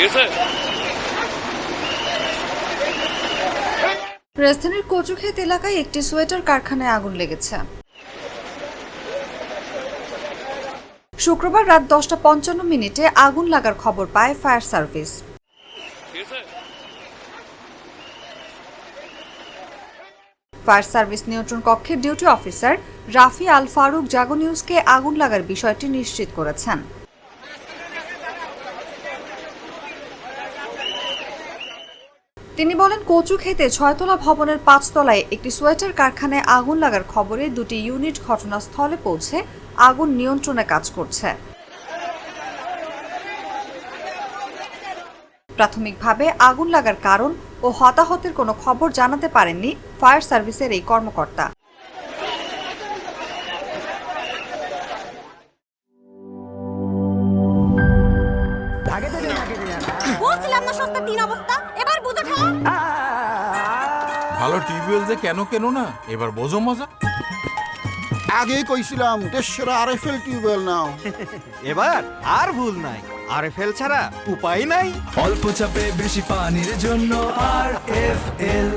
ঠিক আছে রাজধানীর কচুক্ষেত এলাকায় একটি সোয়েটার কারখানায় আগুন লেগেছে। শুক্রবার রাত দশটা পঞ্চান্ন মিনিটে আগুন লাগার খবর পায় ফায়ার সার্ভিস। ফায়ার সার্ভিস নিয়ন্ত্রণ কক্ষের ডিউটি অফিসার রাফি আল ফারুক জাগো নিউজকে আগুন লাগার বিষয়টি নিশ্চিত করেছেন। তিনি বলেন কচু খেতে ছয়তলা ভবনের পাঁচতলায় একটি সোয়েটার কারখানায় আগুন লাগার খবরে দুটি ইউনিট ঘটনাস্থলে পৌঁছে আগুন নিয়ন্ত্রণে কাজ করছে। প্রাথমিকভাবে আগুন লাগার কারণ ও হতাহতের কোনো খবর জানাতে পারেননি ফায়ার সার্ভিসের এই কর্মকর্তা। বলছিলাম না সস্তা তিন অবস্থা? ভালো টিউবওয়েল যে কেন কেন না এবার বোঝো মজা। আগে কইছিলাম দেশের আরএফএল টিউবওয়েল নাও। এবার আর ভুল নাই। আরএফএল ছাড়া উপায় নাই। অল্প চাপে বেশি পানির জন্য আরএফএল। এল